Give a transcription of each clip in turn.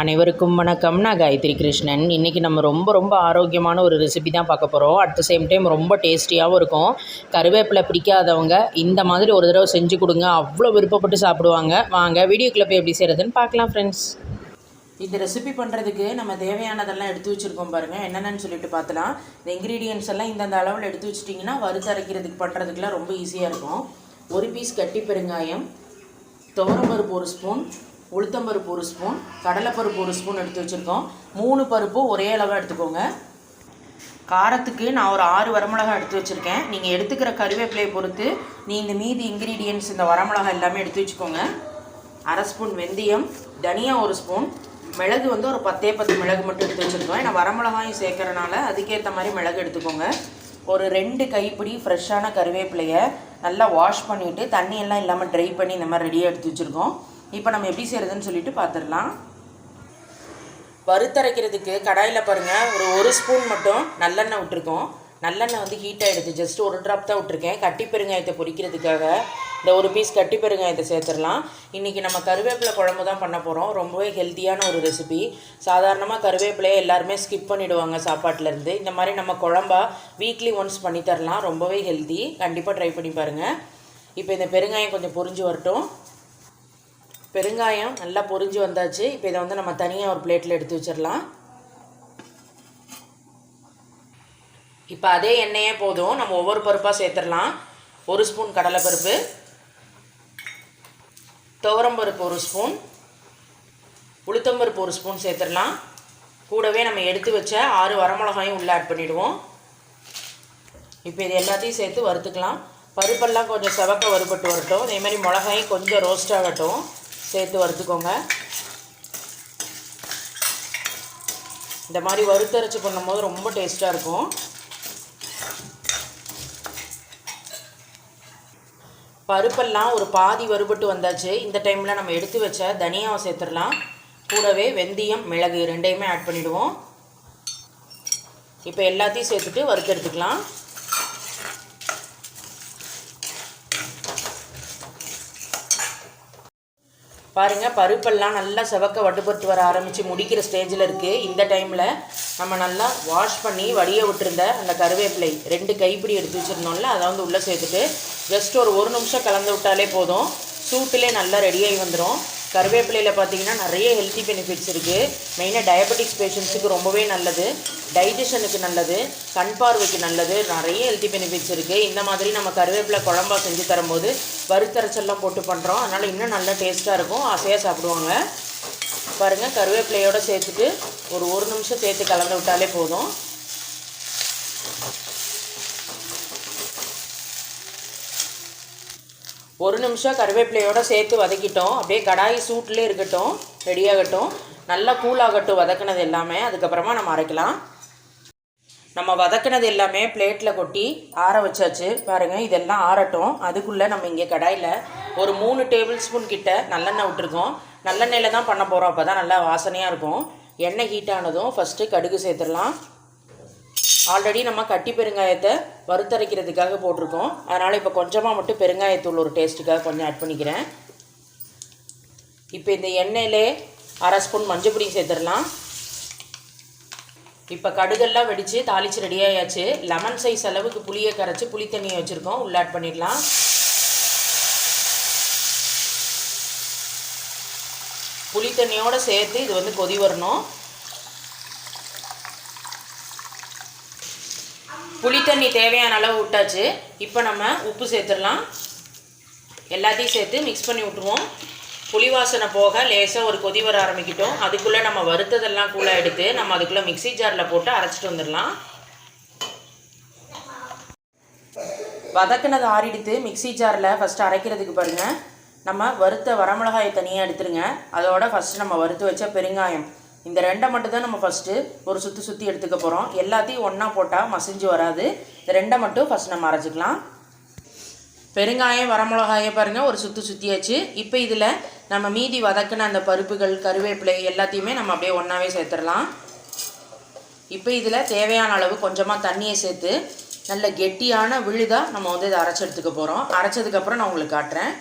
அனைவருக்கும் வணக்கம். நான் காயத்ரி கிருஷ்ணன். இன்றைக்கி நம்ம ரொம்ப ரொம்ப ஆரோக்கியமான ஒரு ரெசிபி தான் பார்க்க போகிறோம் அட் த சேம் டைம் ரொம்ப டேஸ்டியாகவும் இருக்கும். கருவேப்பிலை பிடிக்காதவங்க இந்த மாதிரி ஒரு தடவை செஞ்சு கொடுங்க. அவ்வளோ விருப்பப்பட்டு சாப்பிடுவாங்க. வாங்க வீடியோக்குள்ளே போய் எப்படி செய்கிறதுன்னு பார்க்கலாம் ஃப்ரெண்ட்ஸ் இந்த ரெசிபி பண்ணுறதுக்கு நம்ம தேவையானதெல்லாம் எடுத்து வச்சுருக்கோம் பாருங்கள் என்னென்னு சொல்லிட்டு பார்த்தலாம். இந்த இன்க்ரீடியன்ஸ் எல்லாம் இந்தந்த அளவில் எடுத்து வச்சிட்டிங்கன்னா வறுத்து அரைக்கிறதுக்கு பண்ணுறதுக்குலாம் ரொம்ப ஈஸியாக இருக்கும். ஒரு பீஸ் கட்டி பெருங்காயம் துவரம்பருப்பு ஒரு ஸ்பூன் உளுத்தம்பருப்பு ஒரு ஸ்பூன் கடலைப்பருப்பு ஒரு ஸ்பூன் எடுத்து வச்சுருக்கோம். மூணு பருப்பு ஒரே அளவாக எடுத்துக்கோங்க. காரத்துக்கு நான் ஒரு ஆறு வரமிளகா எடுத்து வச்சுருக்கேன். நீங்கள் எடுத்துக்கிற கருவேப்பிலையை பொறுத்து நீ இந்த மீதி இன்க்ரீடியன்ஸ் இந்த வரமிளகா எல்லாமே எடுத்து வச்சுக்கோங்க. அரை ஸ்பூன் வெந்தயம் தனியா ஒரு ஸ்பூன். மிளகு வந்து ஒரு பத்தே பத்து மிளகு மட்டும் எடுத்து வச்சுருக்கோம். ஏன்னா வரமிளகாயும் சேர்க்கறனால அதுக்கேற்ற மாதிரி மிளகு எடுத்துக்கோங்க. ஒரு ரெண்டு கைப்பிடி ஃப்ரெஷ்ஷான கருவேப்பிலையை நல்லா வாஷ் பண்ணிவிட்டு தண்ணியெல்லாம் இல்லாமல் ட்ரை பண்ணி இந்த மாதிரி ரெடியாக எடுத்து வச்சுருக்கோம். இப்போ நம்ம எப்படி செய்கிறதுன்னு சொல்லிட்டு பார்த்துடலாம் வறுத்தரைக்கிறதுக்கு கடாயில் பாருங்கள் ஒரு ஒரு ஸ்பூன் மட்டும் நல்லெண்ணெய் விட்டுருக்கோம். நல்லெண்ணெய் வந்து ஹீட் ஆகிடுது ஜஸ்ட் ஒரு ட்ராப் தான் விட்டுருக்கேன். கட்டி பெருங்காயத்தை பொரிக்கிறதுக்காக இந்த ஒரு பீஸ் கட்டி பெருங்காயத்தை சேர்த்துடலாம். இன்றைக்கி நம்ம கருவேப்பிலை குழம்பு தான் பண்ண போகிறோம் ரொம்பவே ஹெல்த்தியான ஒரு ரெசிபி சாதாரணமாக கருவேப்பிலையை எல்லாருமே ஸ்கிப் பண்ணிவிடுவாங்க சாப்பாட்டிலேருந்து இந்த மாதிரி நம்ம குழம்பா வீக்லி ஒன்ஸ் பண்ணி தரலாம். ரொம்பவே ஹெல்த்தி கண்டிப்பாக ட்ரை பண்ணி பாருங்கள் இப்போ இந்த பெருங்காயம் கொஞ்சம் பொரிஞ்சு வரட்டும். பெருங்காயம் நல்லா பொரிஞ்சு வந்தாச்சு. இப்போ இதை வந்து நம்ம தனியாக ஒரு பிளேட்டில் எடுத்து வச்சிடலாம். இப்போ அதே எண்ணெயே போதும். நம்ம ஒவ்வொரு பருப்பாக சேர்த்துடலாம். ஒரு ஸ்பூன் கடலைப்பருப்பு. துவரம்பருப்பு ஒரு ஸ்பூன். உளுத்தம்பருப்பு ஒரு ஸ்பூன் சேர்த்துடலாம். கூடவே நம்ம எடுத்து வச்ச ஆறு வரமிளகாயும் உள்ளே ஆட் பண்ணிவிடுவோம் இப்போ இது எல்லாத்தையும் சேர்த்து வறுத்துக்கலாம். பருப்பெல்லாம் கொஞ்சம் செவக்க வறுபட்டு வரட்டும். அதேமாதிரி மிளகாயும் கொஞ்சம் ரோஸ்ட் ஆகட்டும். சேர்த்து வறுத்துக்கோங்க. இந்த மாதிரி வறுத்தரைச்சி பண்ணும்போது ரொம்ப டேஸ்ட்டாக இருக்கும். பருப்பெல்லாம் ஒரு பாதி வறுபட்டு வந்தாச்சு. இந்த டைமில் நம்ம எடுத்து வச்ச தனியாவை சேர்த்துடலாம். கூடவே வெந்தயம் மிளகு ரெண்டையுமே ஆட் பண்ணிவிடுவோம் இப்போ எல்லாத்தையும் சேர்த்துட்டு வறுத்து எடுத்துக்கலாம். பாருங்கள் பருப்பெல்லாம் நல்லா செவக்க வட்டுப்பட்டு வர ஆரம்பித்து முடிக்கிற ஸ்டேஜில் இருக்குது இந்த டைமில் நம்ம நல்லா வாஷ் பண்ணி வடிய விட்டுருந்த அந்த கருவேப்பிலை ரெண்டு கைப்பிடி எடுத்து வச்சுருந்தோம்ல அதை வந்து உள்ளே சேர்த்துட்டு ஜஸ்ட் ஒரு ஒரு நிமிஷம் கலந்து விட்டாலே போதும். சூட்டிலே நல்லா ரெடியாகி வந்துடும் கருவேப்பிலையில் பார்த்தீங்கன்னா நிறைய ஹெல்த்தி பெனிஃபிட்ஸ் இருக்குது மெயினாக டயபெட்டிக்ஸ் பேஷண்ட்ஸுக்கு ரொம்பவே நல்லது. டைஜஷனுக்கு நல்லது. கண் பார்வைக்கு நல்லது. நிறைய ஹெல்த்தி பெனிஃபிட்ஸ் இருக்குது இந்த மாதிரி நம்ம கருவேப்பிலை குழம்பா செஞ்சு தரும்போது வறுத்தரைச்சல்லாம் போட்டு பண்ணுறோம் அதனால் இன்னும் நல்லா டேஸ்ட்டாக இருக்கும். ஆசையாக சாப்பிடுவாங்க. பாருங்கள் கருவேப்பிலையோடு சேர்த்துட்டு ஒரு ஒரு நிமிஷம் சேர்த்து கலந்து விட்டாலே போதும். ஒரு நிமிஷம் கருவேப்பிலையோடு சேர்த்து வதக்கிட்டோம். அப்படியே கடாயி சூட்லேயே இருக்கட்டும் ரெடியாகட்டும் நல்லா கூலாகட்டும் வதக்கினது எல்லாமே. அதுக்கப்புறமா நம்ம அரைக்கலாம். நம்ம வதக்கினது எல்லாமே பிளேட்டில் கொட்டி ஆற வச்சாச்சு. பாருங்கள் இதெல்லாம் ஆறட்டும். அதுக்குள்ளே நம்ம இங்கே கடாயில் ஒரு மூணு டேபிள் ஸ்பூன் கிட்ட நல்லெண்ணெய் விட்டுருக்கோம். நல்லெண்ணெயில் தான் பண்ண போகிறோம் அப்போ தான் நல்லா வாசனையாக இருக்கும். எண்ணெய் ஹீட் ஆனதும் ஃபஸ்ட்டு கடுகு சேர்த்துடலாம். ஆல்ரெடி நம்ம கட்டி பெருங்காயத்தை வறுத்தரைக்கிறதுக்காக போட்டிருக்கோம். அதனால் இப்போ கொஞ்சமாக மட்டும் பெருங்காயத்தூள் ஒரு டேஸ்ட்டுக்காக கொஞ்சம் ஆட் பண்ணிக்கிறேன். இப்போ இந்த எண்ணெயிலே அரை ஸ்பூன் மஞ்சள் பொடி சேர்த்துடலாம். இப்போ கடுகெல்லாம் வெடித்து தாளித்து ரெடியாயாச்சு லெமன் சைஸ் அளவுக்கு புளியை கரைச்சி புளி தண்ணியை வச்சுருக்கோம். உள்ள ஆட் பண்ணிடலாம். புளி தண்ணியோடு சேர்த்து இது வந்து கொதி வரணும். புளி தண்ணி தேவையான அளவு விட்டாச்சு. இப்போ நம்ம உப்பு சேர்த்துடலாம். எல்லாத்தையும் சேர்த்து மிக்ஸ் பண்ணி விட்ருவோம் புளி வாசனை போக லேசாக ஒரு கொதி வர ஆரம்பிக்கிட்டோம். அதுக்குள்ளே நம்ம வறுத்ததெல்லாம் கூட எடுத்து நம்ம அதுக்குள்ளே மிக்சி ஜாரில் போட்டு அரைச்சிட்டு வந்துடலாம். வதக்கினது ஆறிடுத்து மிக்சி ஜாரில் ஃபஸ்ட்டு அரைக்கிறதுக்கு பாருங்கள் நம்ம வறுத்த வரமிளகாயை தனியாக எடுத்துருங்க. அதோட ஃபஸ்ட்டு நம்ம வறுத்து வச்ச பெருங்காயம். இந்த ரெண்டை மட்டும் தான் நம்ம ஃபஸ்ட்டு ஒரு சுற்றி சுற்றி எடுத்துக்க போகிறோம் எல்லாத்தையும் ஒன்றா போட்டால் மசிஞ்சு வராது. இந்த ரெண்டை மட்டும் ஃபஸ்ட் நம்ம அரைச்சிக்கலாம். பெருங்காயம் வரமிளகாயை பாருங்கள் ஒரு சுற்றி சுற்றியாச்சு இப்போ இதில் நம்ம மீதி வதக்கின அந்த பருப்புகள் கருவேப்பிலை எல்லாத்தையுமே நம்ம அப்படியே ஒன்றாவே சேர்த்துடலாம். இப்போ இதில் தேவையான அளவு கொஞ்சமாக தண்ணியை சேர்த்து நல்ல கெட்டியான விழுதாக நம்ம வந்து இதை அரைச்சி எடுத்துக்க போகிறோம் அரைச்சதுக்கப்புறம் நான் உங்களுக்கு காட்டுறேன்.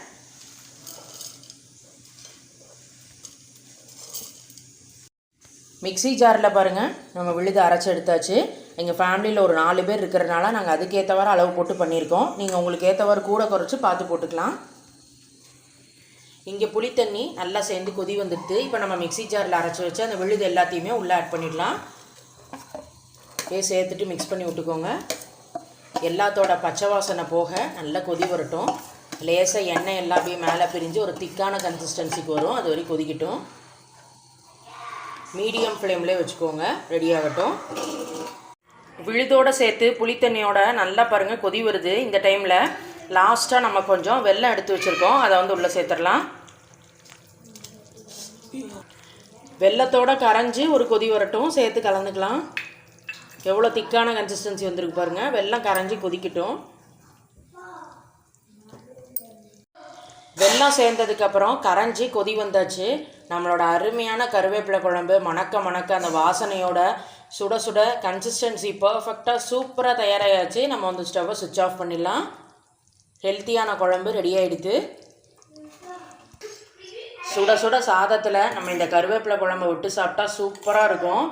மிக்ஸி ஜாரில் பாருங்கள் நம்ம விழுது அரைச்சி எடுத்தாச்சு. எங்கள் ஃபேமிலியில் ஒரு நாலு பேர் இருக்கிறனால நாங்கள் அதுக்கேற்றவாறு அளவு போட்டு பண்ணியிருக்கோம். நீங்கள் உங்களுக்கு ஏற்றவாறு கூட குறைச்சி பார்த்து போட்டுக்கலாம். இங்கே புளி தண்ணி நல்லா சேர்ந்து கொதி வந்துடுது. இப்போ நம்ம மிக்ஸி ஜாரில் அரைச்சி வச்சு அந்த விழுது எல்லாத்தையுமே உள்ளே ஆட் பண்ணிடலாம். அப்படியே சேர்த்துட்டு மிக்ஸ் பண்ணி விட்டுக்கோங்க. எல்லாத்தோட பச்சை வாசனை போக நல்லா கொதி வரட்டும். லேசாக எண்ணெய் எல்லாம் அப்படியே மேலே பிரிஞ்சு ஒரு திக்கான கன்சிஸ்டன்சிக்கு வரும். அது வரைக்கும் கொதிக்கட்டும். மீடியம் ஃப்ளேம்லேயே வச்சுக்கோங்க ரெடி ஆகட்டும். விழுதோடு சேர்த்து புளித்தண்ணியோட நல்லா பாருங்கள் கொதி வருது. இந்த டைமில் லாஸ்ட்டாக நம்ம கொஞ்சம் வெல்லம் எடுத்து வச்சுருக்கோம். அதை வந்து உள்ளே சேர்த்துடலாம். வெள்ளத்தோடு கரைஞ்சி ஒரு கொதி வரட்டும். சேர்த்து கலந்துக்கலாம். எவ்வளோ திக்கான கன்சிஸ்டன்சி வந்திருக்கு பாருங்கள் வெல்லம் கரைஞ்சி கொதிக்கட்டும். வெல்லம் சேர்ந்ததுக்கப்புறம் கரைஞ்சி கொதி வந்தாச்சு. நம்மளோட அருமையான கருவேப்பிலை குழம்பு மணக்க மணக்க அந்த வாசனையோட சுட சுட கன்சிஸ்டன்சி பர்ஃபெக்டாக சூப்பராக தயாராகியாச்சு நம்ம வந்து ஸ்டவ்வை சுவிட்ச் ஆஃப் பண்ணிடலாம். ஹெல்த்தியான குழம்பு ரெடி ஆகிடுது சுட சுட சாதத்தில் நம்ம இந்த கருவேப்பிலை குழம்பு விட்டு சாப்பிட்டா சூப்பராக இருக்கும்.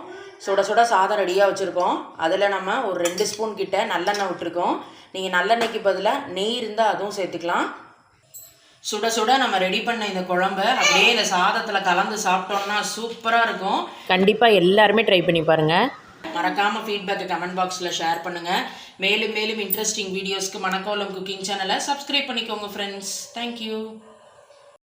சுட சுட சாதம் ரெடியாக வச்சுருக்கோம். அதில் நம்ம ஒரு ரெண்டு ஸ்பூன் கிட்ட நல்லெண்ணெய் விட்டுருக்கோம். நீங்கள் நல்லெண்ணெய்க்கு பதிலாக நெய் இருந்தால் அதுவும் சேர்த்துக்கலாம். சுட சுட நம்ம ரெடி பண்ண இந்த குழம்ப அப்படியே இந்த சாதத்தில் கலந்து சாப்பிட்டோம்னா சூப்பராக இருக்கும். கண்டிப்பாக எல்லாருமே ட்ரை பண்ணி பாருங்கள் மறக்காமல் ஃபீட்பேக்கை கமெண்ட் பாக்ஸில் ஷேர் பண்ணுங்கள் மேலும் மேலும் இன்ட்ரெஸ்டிங் வீடியோஸ்க்கு மணக்கோலம் குக்கிங் சேனலை சப்ஸ்கிரைப் பண்ணிக்கோங்க ஃப்ரெண்ட்ஸ் தேங்க்யூ